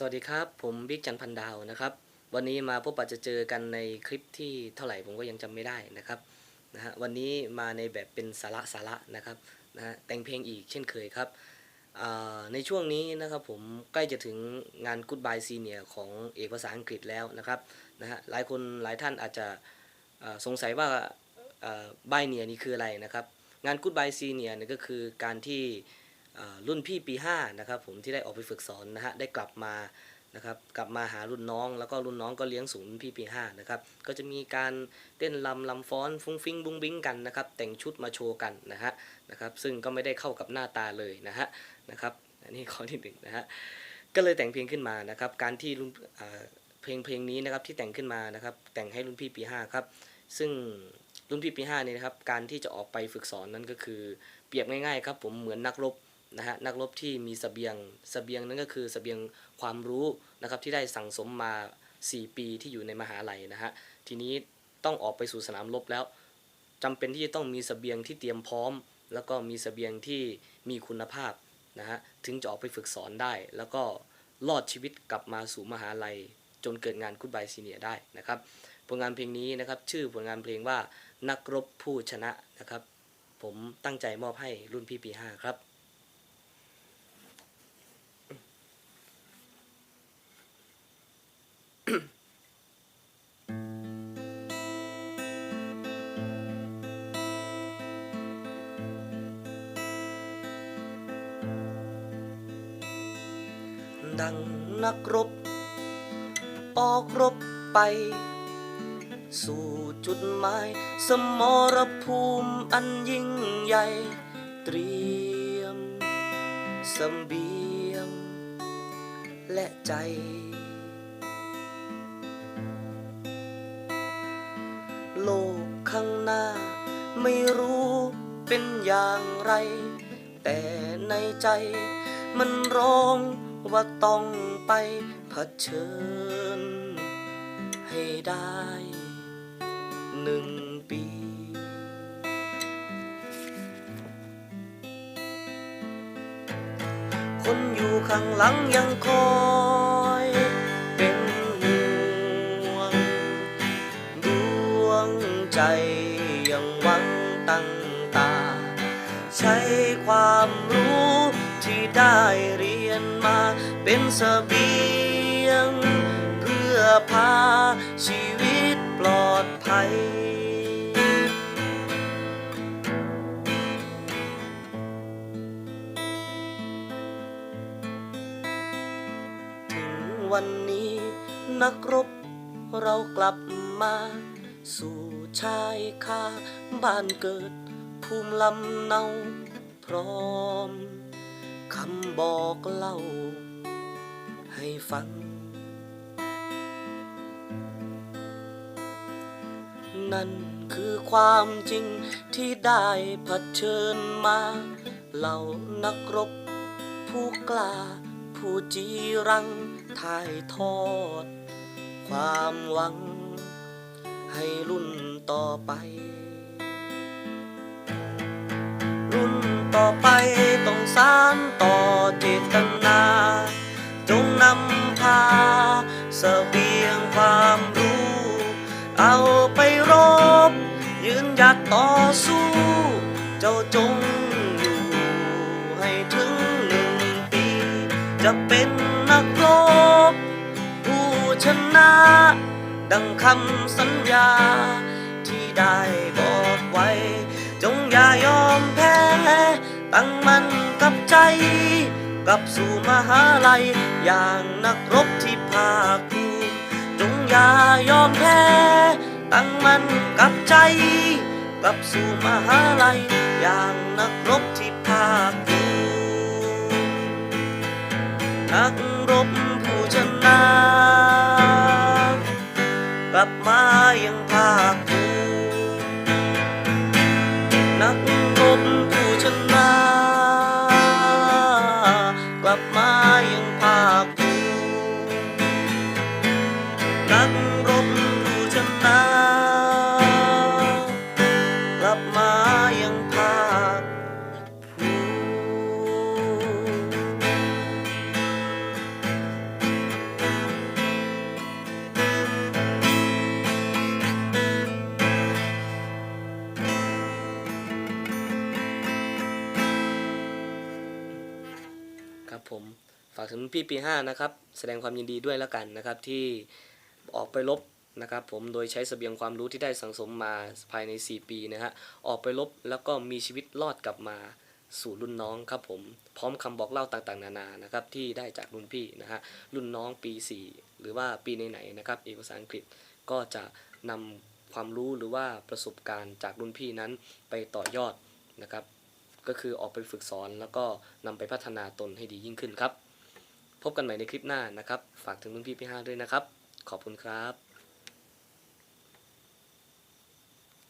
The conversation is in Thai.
สวัสดีครับ ผมบิ๊กจันพันดาวนะครับ วันนี้มาพบปะจะเจอกันในคลิปที่เท่าไหร่ผมก็ยังจำไม่ได้นะครับนะฮะวันนี้มาในแบบเป็นสาระสาระนะครับนะฮะแต่งเพลงอีกเช่นเคยครับในช่วงนี้นะครับผมใกล้จะถึงงาน Goodbye Senior ของเอกภาษาอังกฤษแล้วนะครับนะฮะหลายคนหลายท่านอาจจะสงสัยว่าบายเนียนี่คืออะไรนะครับ งาน Goodbye Senior เนี่ยก็คือการที่ รุ่นพี่ปี5นะครับผมที่ได้ออกไปฝึกสอนนะฮะได้กลับมานะครับกลับมาหารุ่นน้องแล้วก็รุ่นน้องก็เลี้ยงสูงรุ่นพี่ปี5นะครับก็จะมีการเต้นลำลำฟ้อนฟุ้งฟิ้งบุ้งบิ้งกันนะครับแต่งชุดมาโชว์กันนะฮะนะครับซึ่งก็ไม่ได้เข้ากับหน้าตาเลยนะฮะนะครับอันนี้ข้อที่หนึ่งนะฮะก็เลยแต่งเพลงขึ้นมานะครับการที่รุ่นเพลงเพลงนี้นะครับที่แต่งขึ้นมานะครับแต่งให้รุ่นพี่ปี5ครับซึ่งรุ่นพี่ปี5เนี่ยนะครับการที่จะออกไปฝึกสอนนั้นก็คือเปรียบง่ายๆครับผมเหมือนนักรบ นะฮะนักรบที่มีสเสบียงสเสบียงนั่นก็คือสเสบียงความรู้นะครับที่ได้สั่งสมมา 4 ปีที่อยู่ในมหาลัยนะฮะทีนี้ต้องออกไปสู่สนามรบแล้วจำเป็นที่จะต้องมีสเสบียงที่เตรียมพร้อม แล้วก็มีสเสบียงที่มีคุณภาพนะฮะถึงจะออกไปฝึกสอนได้ แล้วก็รอดชีวิตกลับมาสู่มหาลัย จนเกิดงานคุดบายซีเนียได้นะครับผลงานเพลงนี้นะครับชื่อผลงานเพลงว่านักรบผู้ชนะนะครับ ผมตั้งใจมอบให้รุ่นพี่ปี 5 ครับ ดังนักรบ ออกรบไป สู่จุดหมาย สมรภูมิอันยิ่งใหญ่ เตรียมเสบียง และใจ โลกข้างหน้าไม่รู้เป็นอย่างไร แต่ในใจมันร้อง ว่าต้องไปเผชิญให้ได้หนึ่งปีคนอยู่ข้างหลังยังคอยเป็นห่วงดวงใจยังหวังตั้งตา ใช้ความรู้ที่ได้เรียน มาเป็นเสบียง เพื่อพาชีวิตปลอดภัย ถึงวันนี้นักรบเรากลับมา สู่ชายคาบ้านเกิดภูมิลำเนาพร้อม คำบอกเล่า ให้ฟัง นั่นคือความจริงที่ได้เผชิญมา เหล่านักรบ ผู้กล้า ผู้จีรังถ่ายทอด ความหวัง ให้รุ่นต่อไป รุ่นต่อไป ยืนหยัดต่อสู้ เจ้าจงอยู่ให้ถึงหนึ่งปี จะเป็นนักรบ ผู้ชนะ ดังคำสัญญา ที่ได้บอกไว้ จงอย่ายอมแพ้ ตั้งมั่นกับใจ กลับสู่มหาลัย อย่างนักรบที่ภาคภูมิจงอย่ายอมแพ้ ตั้งมั่นกับใจกลับสู่มหาลัย อย่างนักรบที่ภาคภูนักรบผู้ชนะกลับมายังภาคภูนักรบผู้ชนะกลับมายังภาคภูนัก ครับผมฝากถึงพี่ปี5นะครับแสดงความยินดีด้วยแล้วกันนะครับที่ออกไปรบนะครับผมโดยใช้เสบียงความรู้ที่ได้สังสมมาภายใน 4 ปีนะฮะออกไปรบแล้วก็มีชีวิตรอดกลับมาสู่รุ่นน้องครับผมพร้อมคำบอกเล่าต่างๆ นานานะครับที่ได้จากรุ่นพี่นะฮะรุ่นน้องปี 4 หรือว่าปีไหนๆนะครับเอกภาษาอังกฤษก็จะนำความรู้หรือว่าประสบการณ์จากรุ่นพี่นั้นไปต่อยอดนะครับ ก็คือออกไปฝึกสอน แล้วก็นำไปพัฒนาตนให้ดียิ่งขึ้นครับ พบกันใหม่ในคลิปหน้านะครับ ฝากถึงรุ่นพี่พี่ห้าด้วยนะครับ ขอบคุณครับ